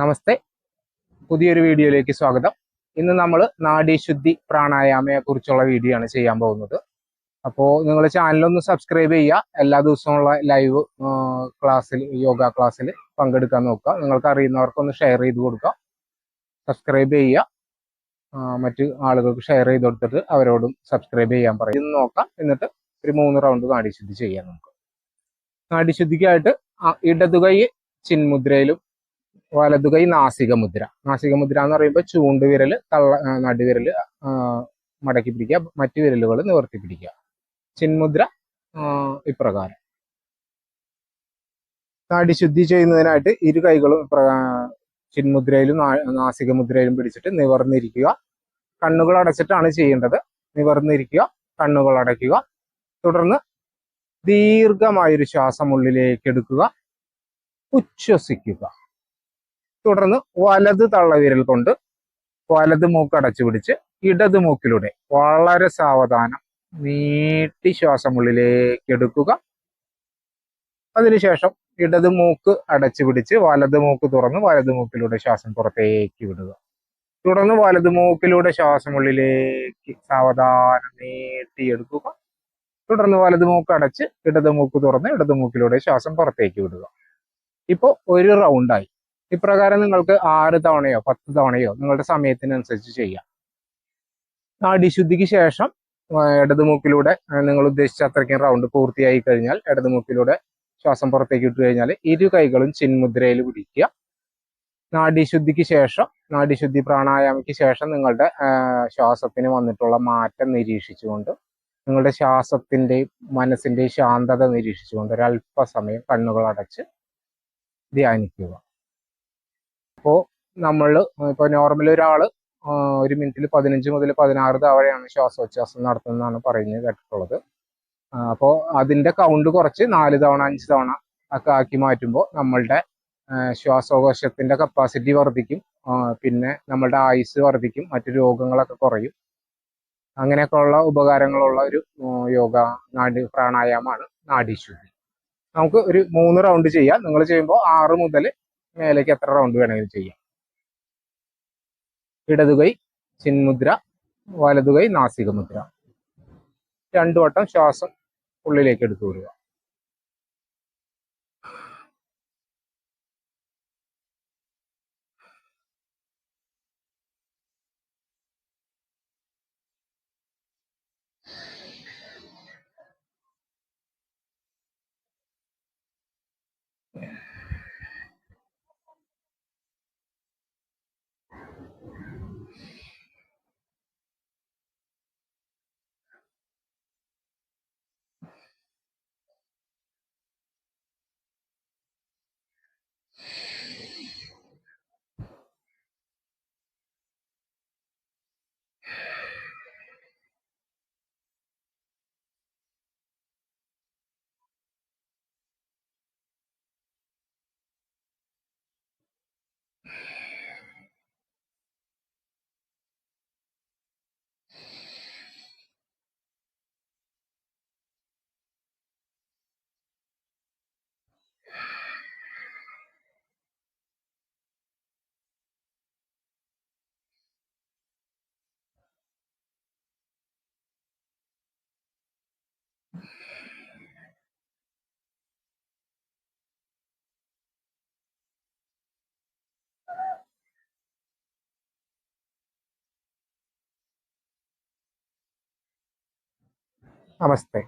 നമസ്തേ. പുതിയൊരു വീഡിയോയിലേക്ക് സ്വാഗതം. ഇന്ന് നമ്മൾ നാഡീശുദ്ധി പ്രാണായാമയെ കുറിച്ചുള്ള വീഡിയോ ആണ് ചെയ്യാൻ പോകുന്നത്. അപ്പോൾ നിങ്ങൾ ചാനലൊന്ന് സബ്സ്ക്രൈബ് ചെയ്യുക. എല്ലാ ദിവസവുമുള്ള ലൈവ് ക്ലാസ്സിൽ യോഗ ക്ലാസ്സിൽ പങ്കെടുക്കാൻ നോക്കുക. നിങ്ങൾക്ക് അറിയുന്നവർക്കൊന്ന് ഷെയർ ചെയ്ത് കൊടുക്കുക. സബ്സ്ക്രൈബ് ചെയ്യുക. മറ്റ് ആളുകൾക്ക് ഷെയർ ചെയ്ത് കൊടുത്തിട്ട് അവരോടും സബ്സ്ക്രൈബ് ചെയ്യാൻ പറയും. ഇന്ന് നോക്കാം. എന്നിട്ട് ഒരു മൂന്ന് റൗണ്ട് നാഡീശുദ്ധി ചെയ്യാം നമുക്ക്. നാഡീശുദ്ധിക്കായിട്ട് ഇടതുകൈ ചിന്മുദ്രയിലും വലതുകൈ നാസിക മുദ്ര നാസിക മുദ്ര എന്ന് പറയുമ്പോൾ ചൂണ്ടുവിരൽ തള്ള നടുവിരൽ മടക്കി പിടിക്കുക മറ്റു വിരലുകൾ നിവർത്തി പിടിക്കുക. ചിന്മുദ്ര ഇപ്രകാരം. നാടി ശുദ്ധി ചെയ്യുന്നതിനായിട്ട് ഇരു കൈകളും ചിന്മുദ്രയിലും നാസിക മുദ്രയിലും പിടിച്ചിട്ട് നിവർന്നിരിക്കുക. കണ്ണുകൾ അടച്ചിട്ടാണ് ചെയ്യേണ്ടത്. നിവർന്നിരിക്കുക കണ്ണുകൾ അടയ്ക്കുക. തുടർന്ന് ദീർഘമായൊരു ശ്വാസം ഉള്ളിലേക്ക് എടുക്കുക. ഉച്ഛ്വസിക്കുക തുടർന്ന് വലത് തള്ളവിരൽ കൊണ്ട് വലത് മൂക്ക് അടച്ചു പിടിച്ച് ഇടത് മൂക്കിലൂടെ വളരെ സാവധാനം നീട്ടി ശ്വാസം ഉള്ളിലേക്ക് എടുക്കുക. അതിനുശേഷം ഇടത് മൂക്ക് അടച്ചു പിടിച്ച് വലത് മൂക്ക് തുറന്ന് വലത് മൂക്കിലൂടെ ശ്വാസം പുറത്തേക്ക് വിടുക. തുടർന്ന് വലത് മൂക്കിലൂടെ ശ്വാസം ഉള്ളിലേക്ക് സാവധാനം നീട്ടിയെടുക്കുക തുടർന്ന് വലത് മൂക്ക് അടച്ച് ഇടത് മൂക്ക് തുറന്ന് ഇടത് മൂക്കിലൂടെ ശ്വാസം പുറത്തേക്ക് വിടുക. ഇപ്പോൾ ഒരു റൗണ്ടായി ഇപ്രകാരം നിങ്ങൾക്ക് ആറ് തവണയോ പത്ത് തവണയോ നിങ്ങളുടെ സമയത്തിനനുസരിച്ച് ചെയ്യാം. നാഡീശുദ്ധിക്ക് ശേഷം ഇടതുമൂക്കിലൂടെ നിങ്ങൾ ഉദ്ദേശിച്ച അത്രയ്ക്കും റൗണ്ട് പൂർത്തിയായി കഴിഞ്ഞാൽ ഇടതുമൂക്കിലൂടെ ശ്വാസം പുറത്തേക്ക് ഇട്ട് കഴിഞ്ഞാൽ ഇരു കൈകളും ചിന്മുദ്രയിൽ പിടിക്കുക. നാഡീശുദ്ധിക്ക് ശേഷം നാഡീശുദ്ധി പ്രാണായാമയ്ക്ക് ശേഷം നിങ്ങളുടെ ശ്വാസത്തിന് വന്നിട്ടുള്ള മാറ്റം നിരീക്ഷിച്ചുകൊണ്ട് നിങ്ങളുടെ ശ്വാസത്തിന്റെയും മനസ്സിന്റെയും ശാന്തത നിരീക്ഷിച്ചുകൊണ്ട് ഒരല്പസമയം കണ്ണുകൾ അടച്ച് ധ്യാനിക്കുക. അപ്പോൾ നമ്മൾ ഇപ്പോൾ നോർമൽ ഒരാൾ ഒരു മിനിറ്റിൽ പതിനഞ്ച് മുതൽ പതിനാറ് തവണയാണ് ശ്വാസോച്ഛ്വാസം നടത്തുന്നതാണ് പറയുന്നത് കേട്ടിട്ടുള്ളത്. അപ്പോൾ അതിന്റെ കൗണ്ട് കുറച്ച് നാല് തവണ അഞ്ച് തവണ ഒക്കെ ആക്കി മാറ്റുമ്പോൾ നമ്മളുടെ ശ്വാസകോശത്തിന്റെ കപ്പാസിറ്റി വർദ്ധിക്കും. പിന്നെ നമ്മളുടെ ആയുസ് വർദ്ധിക്കും മറ്റു രോഗങ്ങളൊക്കെ കുറയും. അങ്ങനെയൊക്കെയുള്ള ഉപകാരങ്ങളുള്ള ഒരു യോഗ നാഡി പ്രാണായാമമാണ് നാഡീശുദ്ധി നമുക്ക് ഒരു മൂന്ന് റൗണ്ട് ചെയ്യാം. നിങ്ങൾ ചെയ്യുമ്പോൾ ആറ് മുതൽ മേലേക്ക് എത്ര റൗണ്ട് വേണമെങ്കിലും ചെയ്യാം. ഇടതുകൈ ചിന്മുദ്ര വലതുകൈ നാസിക മുദ്ര രണ്ടു വട്ടം ശ്വാസം ഉള്ളിലേക്ക് എടുത്തു വിടുക. നമസ്തേ